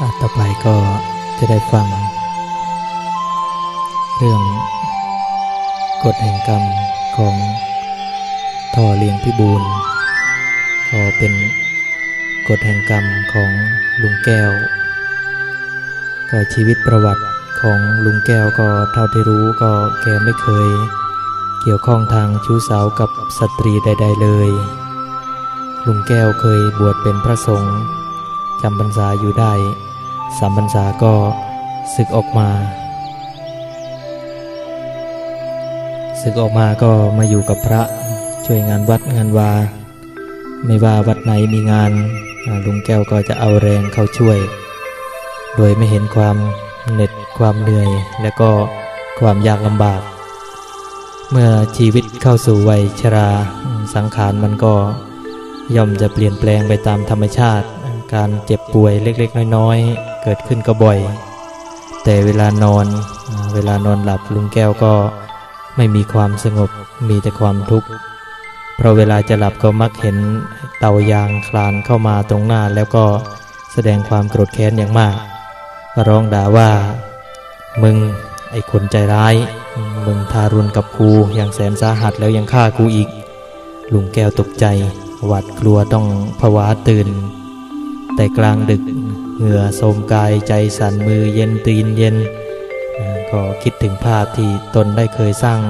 ต่อไปก็จะได้ฟัง เรื่องกฎแห่งกรรมของท่อเลี้ยงพิบูลก็เป็นกฎแห่งกรรมของลุงแก้ว ก็ชีวิตประวัติของลุงแก้วก็เท่าที่รู้ก็แกไม่เคย เกี่ยวข้องทางชู้สาวกับสตรีใด ๆ เลย ลุงแก้วเคยบวชเป็นพระสงฆ์จำพรรษาอยู่ได้ สามพรรษาก็ศึกออกมาศึกออกมาก็มาอยู่กับพระช่วยงานวัดงานวา ไม่ว่าวัดไหนมีงานลุงแก้วก็จะเอาแรงเข้าช่วย โดยไม่เห็นความเหน็ดความเหนื่อย และก็ความยากลำบาก เมื่อชีวิตเข้าสู่วัยชราสังขารมันก็ย่อมจะเปลี่ยนแปลงไปตามธรรมชาติ การเจ็บป่วยเล็กๆ น้อยๆ เกิดขึ้นก็บ่อย แต่เวลานอนเวลานอนหลับลุงแก้วก็ไม่มีความสงบมีแต่ความทุกข์เพราะเวลาจะหลับก็มักเห็นเตายางคลานเข้ามาตรงหน้าแล้วก็แสดงความโกรธแค้นอย่างมากร้องด่าว่า มึงไอ้คนใจร้าย มึงทารุณกับกูอย่างแสนสาหัสแล้วยังฆ่ากูอีก ลุงแก้วตกใจหวาดกลัวต้องผวาตื่น แต่กลางดึก เหงื่อโสมกายใจสั่นมือเย็นตีนเย็น ก็คิดถึงภาพที่ตนได้เคยสร้าง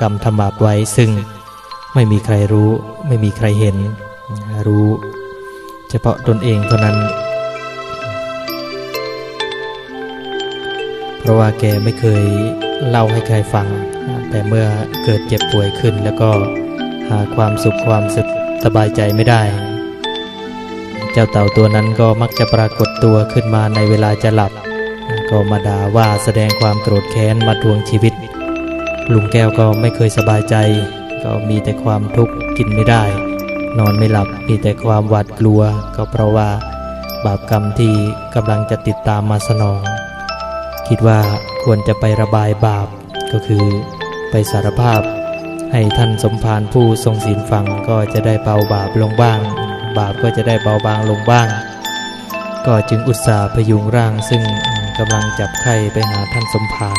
กรรมทำบาปไว้ซึ่งไม่มีใครรู้ ไม่มีใครเห็นรู้ เฉพาะตนเองเท่านั้น เพราะว่าแกไม่เคยเล่าให้ใครฟัง แต่เมื่อเกิดเจ็บป่วยขึ้นแล้วก็หาความสุขความสุขสบายใจไม่ได้ เจ้าเต่าตัวนั้นก็มักจะปรากฏตัวขึ้นมาในเวลาจะหลับ ก็มาด่าว่าแสดงความโกรธแค้นมาทวงชีวิต ลุงแก้วก็ไม่เคยสบายใจ ก็มีแต่ความทุกข์กินไม่ได้ นอนไม่หลับมีแต่ความหวาดกลัว ก็เพราะว่าบาปกรรมที่กำลังจะติดตามมาสนอง คิดว่าควรจะไประบายบาปก็คือไปสารภาพ ให้ท่านสมภารผู้ทรงศีลฟังก็จะได้เบาบาปลงบ้าง บาปก็จะได้เบาบางลงบ้าง ก็จึงอุตส่าห์พยุงร่างซึ่งกำลังจับไข้ไปหาท่านสมภาร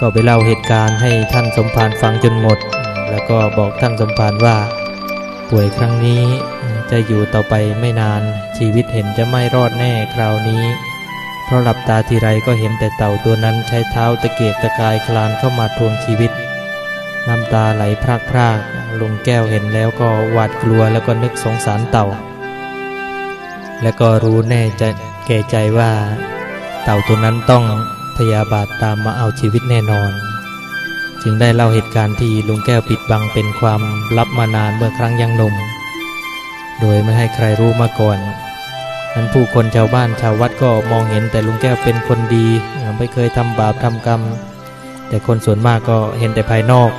ก็ไปเล่าเหตุการณ์ให้ท่านสมภารฟังจนหมด แล้วก็บอกท่านสมภารว่า ป่วยครั้งนี้จะอยู่ต่อไปไม่นานชีวิตเห็นจะไม่รอดแน่คราวนี้ เพราะหลับตาทีไรก็เห็นแต่เต่าตัวนั้นใช้เท้าตะเกียกตะกายคลานเข้ามาทวงชีวิต น้ำตาไหลพรากพรากลุงแก้วเห็นแล้วก็หวาดกลัวแล้วก็นึกสงสารเต่า และก็รู้แน่จะแก่ใจว่า เต่าตัวนั้นต้องพยาบาทตามมาเอาชีวิตแน่นอน จึงได้เล่าเหตุการณ์ที่ลุงแก้วปิดบังเป็นความลับมานานเมื่อครั้งยังหนุ่ม โดยไม่ให้ใครรู้มาก่อนนั้นผู้คนชาวบ้านชาววัดก็มองเห็นแต่ลุงแก้วเป็นคนดี ไม่เคยทำบาปทำกรรม แต่คนส่วนมากก็เห็นแต่ภายนอก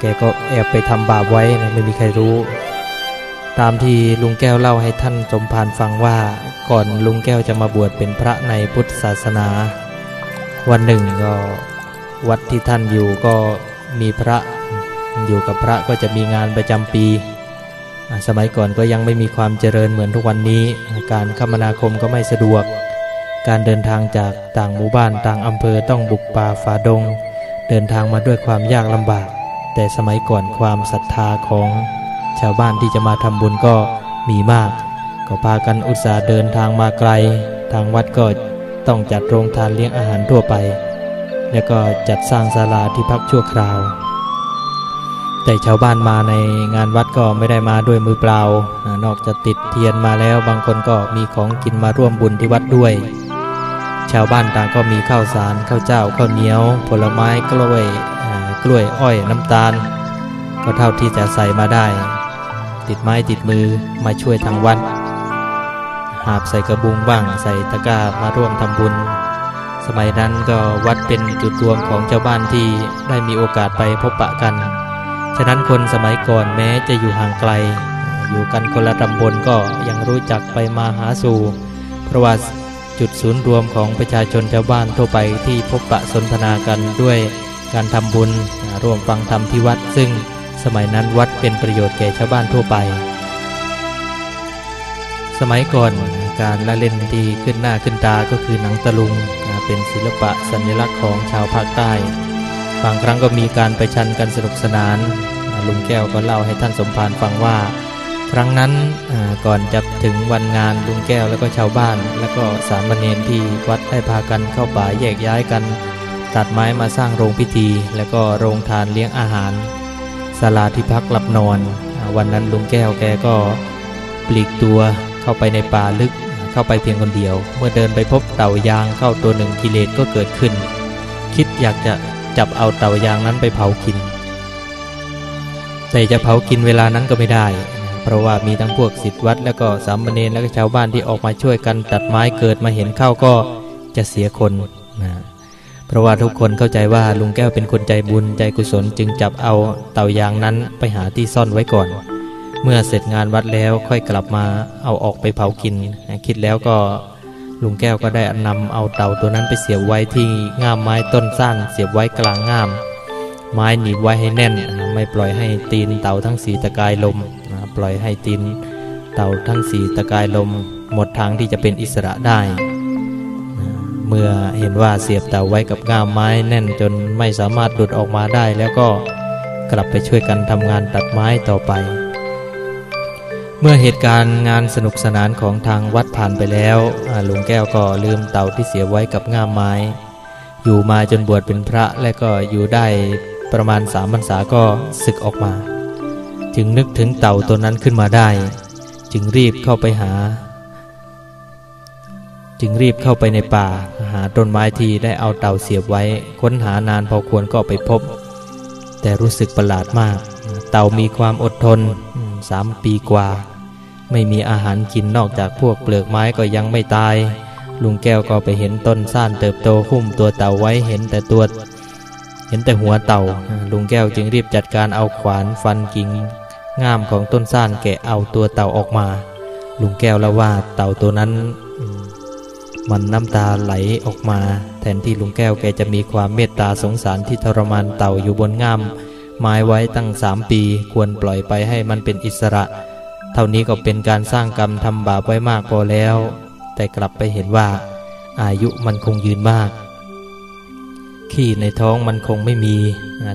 แกก็แอบไปทำบาปไว้นะไม่มีใครรู้ ตามที่ลุงแก้วเล่าให้ท่านสมภารฟังว่าก่อนลุงแก้วจะมาบวชเป็นพระในพุทธศาสนา วันหนึ่งก็วัดที่ท่านอยู่ก็มีพระอยู่กับพระก็จะมีงานประจำปี สมัยก่อนก็ยังไม่มีความเจริญเหมือนทุกวันนี้ การคมนาคมก็ไม่สะดวก การเดินทางจากต่างหมู่บ้านต่างอำเภอต้องบุกป่าฝ่าดง เดินทางมาด้วยความยากลำบาก แต่สมัยก่อนความศรัทธาของชาวบ้านที่จะมาทำบุญก็มีมาก ก็พากันอุตส่าห์เดินทางมาไกล ทางวัดก็ต้องจัดโรงทานเลี้ยงอาหารทั่วไป แล้วก็จัดสร้างศาลาที่พักชั่วคราว แต่ชาวบ้านมาในงานวัดก็ไม่ได้มาด้วยมือเปล่า นอกจากติดเทียนมาแล้วบางคนก็มีของกินมาร่วมบุญที่วัดด้วย ชาวบ้านต่างก็มีข้าวสารข้าวเจ้าข้าวเหนียว ผลไม้กล้วยกล้วยอ้อยน้ำตาล ก็เท่าที่จะใส่มาได้ ติดไม้ติดมือมาช่วยทางวัดหาบใส่กระบุงบ้างใส่ตะกร้ามาร่วมทำบุญ สมัยนั้นก็วัดเป็นจุดรวมของชาวบ้านที่ได้มีโอกาสไปพบปะกัน ฉะนั้นคนสมัยก่อนแม้จะอยู่ห่างไกล อยู่กันคนละตำบลก็ยังรู้จักไปมาหาสู่เพราะว่า จุดศูนย์รวมของประชาชนชาวบ้านทั่วไปที่พบปะสนทนากันด้วยการทำบุญร่วมฟังธรรมที่วัด ซึ่งสมัยนั้นวัดเป็นประโยชน์แก่ชาวบ้านทั่วไป สมัยก่อนการละเล่นที่ขึ้นหน้าขึ้นตาก็คือหนังตะลุงเป็นศิลปะสัญลักษณ์ของชาวภาคใต้บางครั้งก็มีการไปชันกันสนุกสนานลุงแก้วก็เล่าให้ท่านสมภารฟังว่า ครั้งนั้นก่อนจะถึงวันงานลุงแก้วแล้วก็ชาวบ้าน แล้วก็สามเณรที่วัดได้พากันเข้าป่าแยกย้ายกัน ตัดไม้มาสร้างโรงพิธี แล้วก็โรงทานเลี้ยงอาหารศาลาที่พักหลับนอน วันนั้นลุงแก้วแกก็ปลีกตัวเข้าไปในป่าลึกเข้าไปเพียงคนเดียว เมื่อเดินไปพบเต่ายางเข้าตัวหนึ่งกิเลสก็เกิดขึ้น คิดอยากจะจับเอาเต่ายางนั้นไปเผากิน แต่จะเผากินเวลานั้นก็ไม่ได้ เพราะว่ามีทั้งพวกศิษย์วัดแล้วก็สามเณรและก็ชาวบ้านที่ออกมาช่วยกันตัดไม้เกิดมาเห็นเข้าก็จะเสียคนนะเพราะว่าทุกคนเข้าใจว่าลุงแก้วเป็นคนใจบุญใจกุศลจึงจับเอาเต่ายางนั้นไปหาที่ซ่อนไว้ก่อน เมื่อเสร็จงานวัดแล้วค่อยกลับมาเอาออกไปเผากิน คิดแล้วก็ลุงแก้วก็ได้นำเอาเต่าตัวนั้นไปเสียบไว้ที่ง่ามไม้ต้นสั้น เสียบไว้กลางง่าม ไม้หนีบไว้ให้แน่น ไม่ปล่อยให้ตีนเต่าทั้งสีตะกายลม ปล่อยให้ตีนเต่าทั้งสีตะกายลมหมดทางที่จะเป็นอิสระได้ เมื่อเห็นว่าเสียบเต่าไว้กับง่ามไม้แน่นจนไม่สามารถหลุดออกมาได้ แล้วก็กลับไปช่วยกันทำงานตัดไม้ต่อไป เมื่อเหตุการณ์งานสนุกสนานของทางวัดผ่านไปแล้วลุงแก้วก็ลืมเต่าที่เสียไว้กับง่ามไม้ อยู่มาจนบวชเป็นพระและก็อยู่ได้ประมาณสามพรรษาก็ศึกออกมา จึงนึกถึงเต่าตัวนั้นขึ้นมาได้ จึงรีบเข้าไปหา จึงรีบเข้าไปในป่า หาต้นไม้ที่ได้เอาเต่าเสียบไว้ ค้นหานานพอควรก็ไปพบ แต่รู้สึกประหลาดมาก เต่ามีความอดทนสามปีกว่า ไม่มีอาหารกินนอกจากพวกเปลือกไม้ก็ยังไม่ตาย ลุงแก้วก็ไปเห็นต้นซ่านเติบโตหุ้มตัวเต่าไว้เห็นแต่ตัวเห็นแต่หัวเต่า ลุงแก้วจึงรีบจัดการเอาขวานฟันกิ่ง งามของต้นซ่านแกะเอาตัวเต่าออกมา ลุงแก้วละว่าเต่าตัวนั้น มันน้ำตาไหลออกมา แทนที่ลุงแก้วแกจะมีความเมตตาสงสารที่ทรมานเต่าอยู่บนง่ามไม้ไว้ตั้งสามปีควรปล่อยไปให้มันเป็นอิสระ เท่านี้ก็เป็นการสร้างกรรมทำบาปไว้มากพอแล้ว แต่กลับไปเห็นว่า อายุมันคงยืนมาก ขี้ในท้องมันคงไม่มี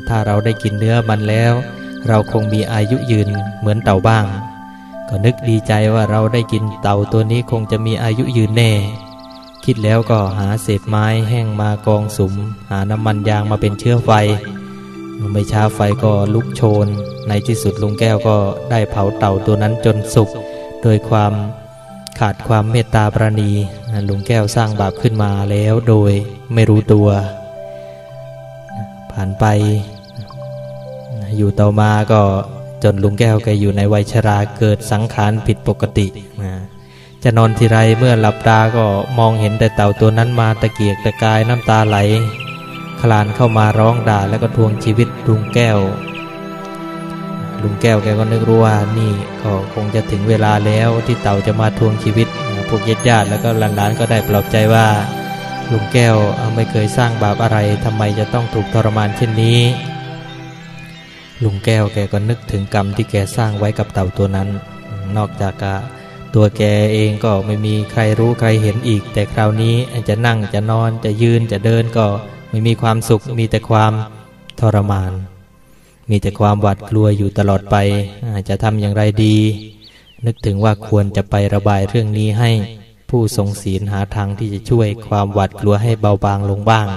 ถ้าเราได้กินเนื้อมันแล้ว เราคงมีอายุยืนเหมือนเต่าบ้าง ก็นึกดีใจว่าเราได้กินเต่าตัวนี้คงจะมีอายุยืนแน่ คิดแล้วก็หาเศษไม้แห้งมากองสุม หาน้ำมันยางมาเป็นเชื้อไฟ ไม่ช้าไฟก็ลุกโชน ในที่สุดลุงแก้วก็ได้เผาเต่าตัวนั้นจนสุก โดยความขาดความเมตตาประณีลุงแก้วสร้างบาปขึ้นมาแล้วโดยไม่รู้ตัว ผ่านไป อยู่ต่อมาก็จนลุงแก้วแกอยู่ในวัยชราเกิดสังขารผิดปกติจะนอนทีไรเมื่อหลับตาก็มองเห็นแต่เต่าตัวนั้นมาตะเกียกตะกายน้ำตาไหล คลานเข้ามาร้องด่าแล้วก็ทวงชีวิตลุงแก้ว ลุงแก้วแกก็นึกรู้ว่านี่ก็คงจะถึงเวลาแล้วที่เต่าจะมาทวงชีวิตพวกญาติญาติแล้วก็หลานๆก็ได้ปลอบใจว่าลุงแก้วไม่เคยสร้างบาปอะไรทำไมจะต้องถูกทรมานเช่นนี้ ลุงแก้วแกก็นึกถึงกรรมที่แกสร้างไว้กับเต่าตัวนั้น นอกจากตัวแกเองก็ไม่มีใครรู้ใครเห็นอีก แต่คราวนี้จะนั่งจะนอนจะยืนจะเดินก็ไม่มีความสุข มีแต่ความทรมาน มีแต่ความหวาดกลัวอยู่ตลอดไปจะทำอย่างไรดี นึกถึงว่าควรจะไประบายเรื่องนี้ให้ผู้ทรงศีลหาทางที่จะช่วยความหวาดกลัวให้เบาบางลงบ้าง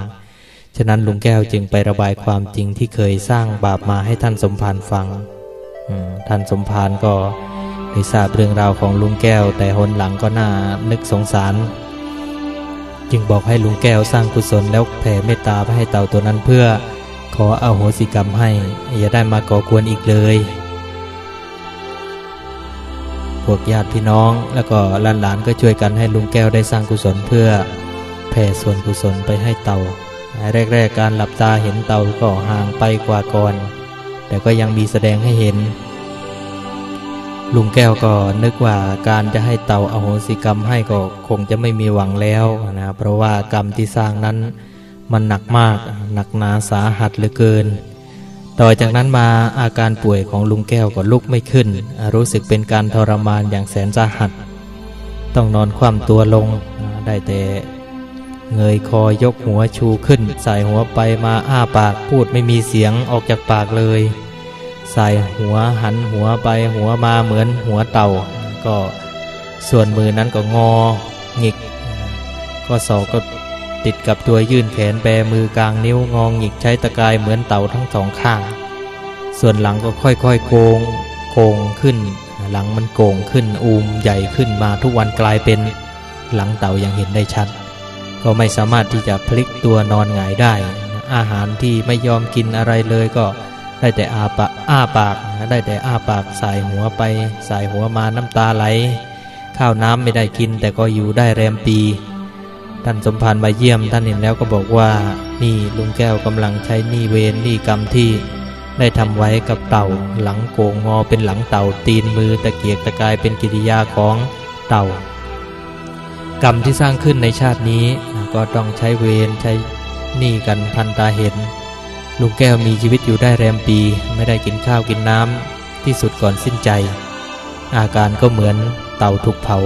ฉะนั้นลุงแก้วจึงไประบายความจริงที่เคยสร้างบาปมาให้ท่านสมภารฟังท่านสมภารก็ได้ทราบเรื่องราวของลุงแก้ว แต่หนหลังก็น่านึกสงสาร จึงบอกให้ลุงแก้วสร้างกุศลแล้วแผ่เมตตาไปให้เต่าตัวนั้นเพื่อขอเอาโหสิกรรมให้ อย่าได้มาก่อกวนอีกเลยพวกญาติพี่น้องแล้วก็หลานๆก็ช่วยกันให้ลุงแก้วได้สร้างกุศลเพื่อแผ่ส่วนกุศลไปให้เต่า แรก ๆ การหลับตาเห็นเต่าก็ห่างไปกว่าก่อน แต่ก็ยังมีแสดงให้เห็น ลุงแก้วก็นึกว่าการจะให้เต่าอาโหสิกรรมให้ก็คงจะไม่มีหวังแล้วนะเพราะว่ากรรมที่สร้างนั้นมันหนักมากหนักหนาสาหัสเหลือเกิน ต่อจากนั้นมาอาการป่วยของลุงแก้วก็ลุกไม่ขึ้น รู้สึกเป็นการทรมานอย่างแสนสาหัส ต้องนอนคว่ำตัวลงได้แต่ เงยคอยกหัวชูขึ้น ใส่หัวไปมาอ้าปากพูดไม่มีเสียงออกจากปากเลย ใส่หัวหันหัวไปหัวมาเหมือนหัวเต่า ก็ส่วนมือนั้นก็งอหงิกก็ศอกก็ติดกับตัวยื่นแขนแบมือกลางนิ้วงองหงิกใช้ตะกายเหมือนเต่าทั้งสองข้าง ส่วนหลังก็ค่อยๆโกงโกงขึ้น หลังมันโกงขึ้นอูมใหญ่ขึ้นมาทุกวันกลายเป็นหลังเต่าอย่างเห็นได้ชัด ก็ไม่สามารถที่จะพลิกตัวนอนหงายได้ อาหารที่ไม่ยอมกินอะไรเลยก็ได้แต่อาปากอ้าปาก ได้แต่อ้าปากสายหัวไป สายหัวมาน้ำตาไหล ข้าวน้ำไม่ได้กิน แต่ก็อยู่ได้แรมปี ท่านสมภารมาเยี่ยมท่านเห็นแล้วก็บอกว่า นี่ลุงแก้วกำลังใช้นี้เวรนี้กรรมที่ได้ทำไว้กับเต่า หลังโกงงอเป็นหลังเต่าตีนมือตะเกียกตะกายเป็นกิริยาของเต่า กรรมที่สร้างขึ้นในชาตินี้ ก็ต้องใช้เวรใช้หนี้กันพันตาเห็น ลุงแก้วมีชีวิตอยู่ได้แรมปี ไม่ได้กินข้าวกินน้ำที่สุดก่อนสิ้นใจ อาการก็เหมือนเต่าถูกเผา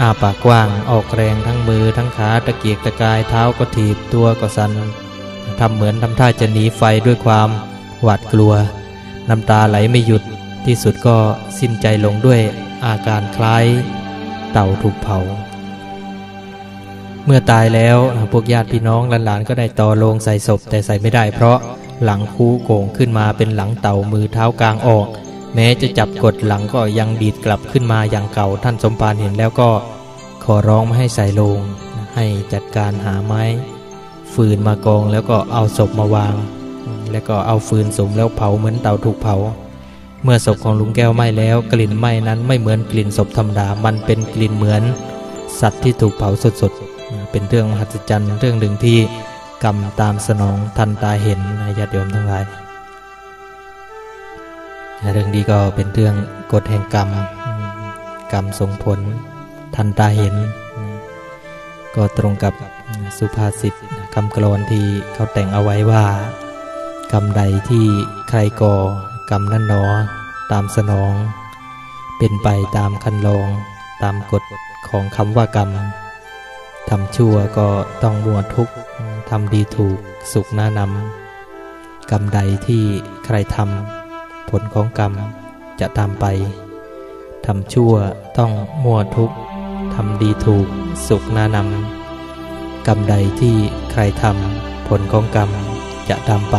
อาปากกว้างออกแรงทั้งมือทั้งขาตะเกียกตะกายเท้าก็ถีบตัวก็สันทำเหมือนทำท่าจะหนีไฟด้วยความหวาดกลัว น้ำตาไหลไม่หยุดที่สุดก็สิ้นใจลงด้วยอาการคล้ายเต่าถูกเผา เมื่อตายแล้วพวกญาติพี่น้องหลานๆก็ได้ต่อโลงใส่ศพแต่ใส่ไม่ได้ เพราะหลังคูโก่งขึ้นมาเป็นหลังเต่ามือเท้ากลางออก แม้จะจับกดหลังก็ยังดีดกลับขึ้นมาอย่างเก่าท่านสมปานเห็นแล้วก็ขอร้องไม่ให้ใส่โลง ให้จัดการหาไม้ ฟืนมากองแล้วก็เอาศพมาวาง แล้วก็เอาฟืนสมแล้วเผาเหมือนเต่าถูกเผา เมื่อศพของลุงแก้วไหม้แล้วกลิ่นไหม้นั้นไม่เหมือนกลิ่นศพธรรมดามันเป็นกลิ่นเหมือน สัตว์ที่ถูกเผาสดๆ เป็นเรื่องมหัศจรรย์เรื่องหนึ่งที่กรรมตามสนองทันตาเห็นนะญาติโยมทั้งหลาย เรื่องนี้ก็เป็นเรื่องกฎแห่งกรรม กรรมส่งผลทันตาเห็น ก็ตรงกับสุภาษิตคำกลอนที่เขาแต่งเอาไว้ว่า กรรมใดที่ใครก่อกรรมนั้นหนอตามสนอง เป็นไปตามคันลอง ตามกฎของคำว่ากรรม ทำชั่วก็ต้องมัวทุกข์ทำดีถูกสุขน่านำกรรมใดที่ใครทำผลของกรรมจะตามไปทำชั่วต้องมัวทุกข์ทำดีถูกสุขน่านำกรรมใดที่ใครทำผลของกรรมจะตามไป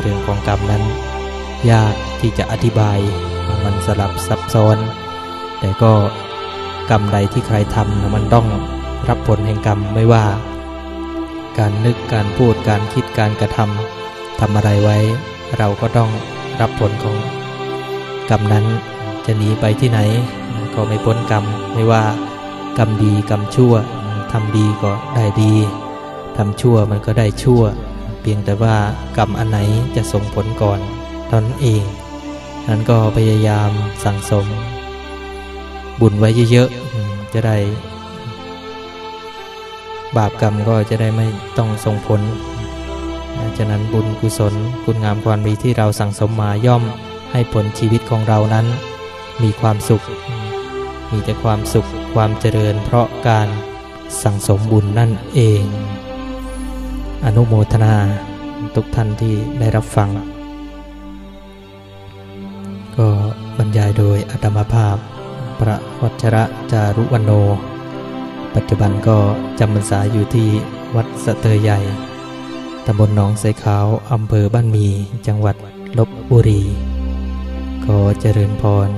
เรื่องของกรรมนั้น ยากที่จะอธิบายมันสลับซับซ้อน แต่ก็กรรมใดที่ใครทำมันต้อง รับผลแห่งกรรมไม่ว่า การนึกการพูดการคิดการกระทำทำอะไรไว้ เราก็ต้องรับผลของกรรมนั้นจะหนีไปที่ไหน ก็ไม่พ้นกรรม ไม่ว่ากรรมดีกรรมชั่วทำดีก็ได้ดีทำชั่วมันก็ได้ชั่ว เพียงแต่ว่ากรรมอันไหนจะส่งผลก่อนเท่านั้นเองนั้นก็พยายามสั่งสม บุญไว้เยอะๆจะได้ บาปกรรมก็จะได้ไม่ต้องส่งผลฉะนั้นบุญกุศลคุณงามความดีที่เราสั่งสมมาย่อมให้ผลชีวิตของเรานั้น มีความสุข มีแต่ความสุขความเจริญ เพราะการสั่งสมบุญนั่นเอง อนุโมทนาทุกท่านที่ได้รับฟัง ก็บรรยายโดยอัตมภาพ พระวัชระจารุวันโน ปัจจุบันก็จำพรรษาอยู่ที่วัดสะเตยใหญ่ตำบลหนองไสขาวอำเภอบ้านมี จังหวัดลบบุรี ขอเจริญพร